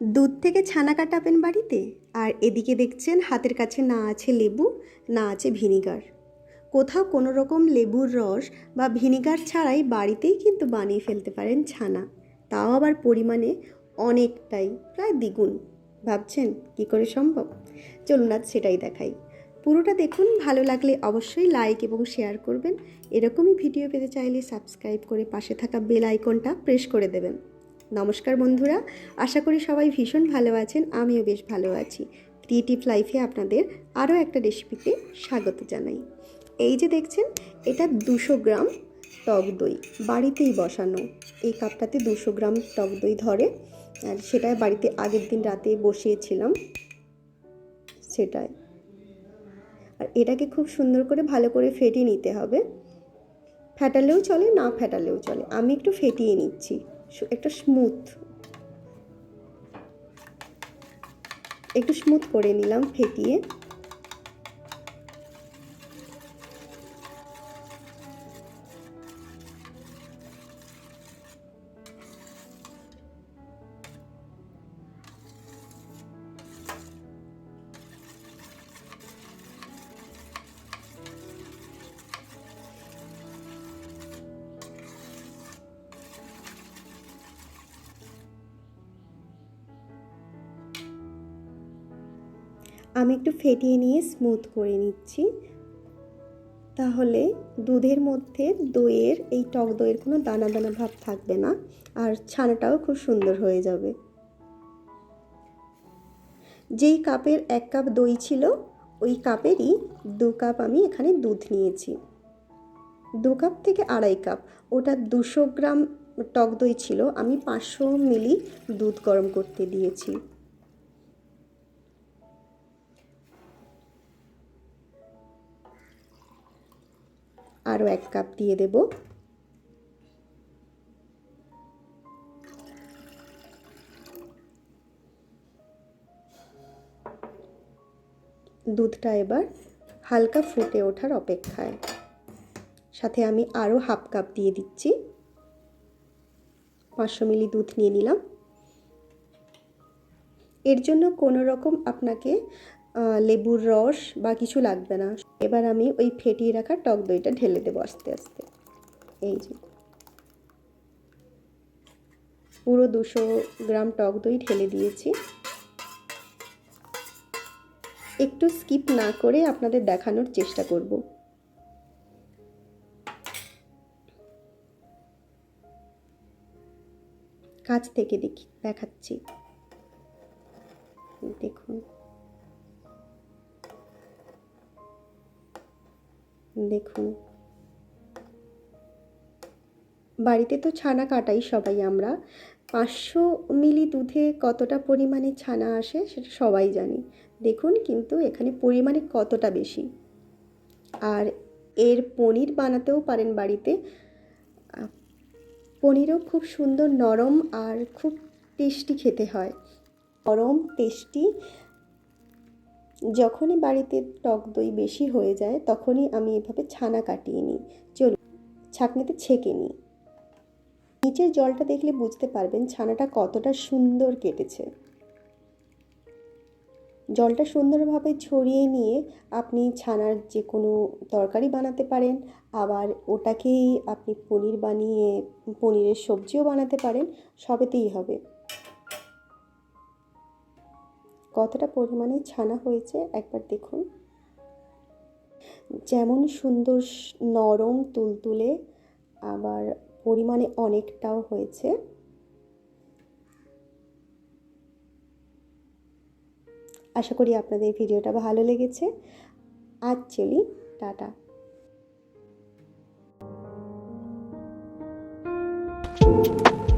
দুধ থেকে ছানা কাটাবেন বাড়িতে? আর এদিকে দেখছেন হাতের কাছে না আছে লেবু, না আছে ভিনিগার। কোথাও কোনো রকম লেবুর রস বা ভিনিগার ছাড়াই বাড়িতেই কিন্তু বানিয়ে ফেলতে পারেন ছানা। তাও আবার পরিমাণে অনেকটাই, প্রায় দ্বিগুণ। ভাবছেন, কি করে সম্ভব? চলুন আজ সেটাই দেখাই। পুরোটা দেখুন, ভালো লাগলে অবশ্যই লাইক এবং শেয়ার করবেন। এরকমই ভিডিও পেতে চাইলে সাবস্ক্রাইব করে পাশে থাকা বেল আইকনটা প্রেস করে দেবেন। নমস্কার বন্ধুরা, আশা করি সবাই ভীষণ ভালো আছেন, আমিও বেশ ভালো আছি। ক্রিয়েটিভ লাইফে আপনাদের আরও একটা রেসিপিতে স্বাগত জানাই। এই যে দেখছেন, এটা দুশো গ্রাম টক দই, বাড়িতেই বসানো। এই কাপটাতে দুশো গ্রাম টক দই ধরে, আর সেটা বাড়িতে আগের দিন রাতে বসিয়েছিলাম, সেটাই। আর এটাকে খুব সুন্দর করে ভালো করে ফেটিয়ে নিতে হবে। ফেটালেও চলে, না ফেটালেও চলে। আমি একটু ফেটিয়ে নিচ্ছি। একটা স্মুথ একটু স্মুথ করে নিলাম ফেটিয়ে। আমি একটু ফেটিয়ে নিয়ে স্মুথ করে নিচ্ছি। তাহলে দুধের মধ্যে দইয়ের, এই টক দইয়ের কোনো দানা দানা ভাব থাকবে না আর ছানাটাও খুব সুন্দর হয়ে যাবে। যেই কাপের এক কাপ দই ছিল, ওই কাপেরই দু কাপ আমি এখানে দুধ নিয়েছি। দু কাপ থেকে আড়াই কাপ, ওটা দুশো গ্রাম টক দই ছিল, আমি পাঁচশো মিলি দুধ গরম করতে দিয়েছি। আরও এক কাপ দিয়ে দেব। দুধটা এবার হালকা ফুটে ওঠার অপেক্ষায়। সাথে আমি আরও হাফ কাপ দিয়ে দিচ্ছি। পাঁচশো মিলি দুধ নিয়ে নিলাম। এর জন্য কোনো রকম আপনাকে লেবুর রস বা কিছু লাগবে না। এবার আমি ওই ফেটিয়ে রাখা টক দইটা ঢেলে দেবো আস্তে আস্তে। এই যে। পুরো দুশো গ্রাম টক দই ঢেলে দিয়েছি। একটু স্কিপ না করে আপনাদের দেখানোর চেষ্টা করব। কাছ থেকে দেখি, দেখাচ্ছি। দেখুন। দেখুন। বাড়িতে তো ছানা কাটাই সবাই আমরা। পাঁচশো মিলি দুধে কতটা পরিমাণে ছানা আসে সেটা সবাই জানি। দেখুন কিন্তু এখানে পরিমাণে কতটা বেশি। আর এর পনির বানাতেও পারেন বাড়িতে। পনিরও খুব সুন্দর নরম আর খুব টেস্টি খেতে হয়। নরম, টেস্টি যখনই বাড়িতে টক দই বেশি হয়ে যায়, তখনই আমি এভাবে ছানা কাটিয়ে নিই। চল ছাঁকনিতে ছেঁকে নিই। নিচের জলটা দেখলে বুঝতে পারবেন ছানাটা কতটা সুন্দর কেটেছে। জলটা সুন্দরভাবে ছড়িয়ে নিয়ে আপনি ছানার যে কোনো তরকারি বানাতে পারেন, আবার ওটাকেই আপনি পনির বানিয়ে, পনিরের সবজিও বানাতে পারেন, সবেতেই হবে। কতটা পরিমাণে ছানা হয়েছে একবার দেখুন। যেমন সুন্দর নরম তুলতুলে, আবার পরিমাণে অনেকটাও হয়েছে। আশা করি আপনাদের ভিডিওটা ভালো লেগেছে। আজ চলি, টাটা। thank you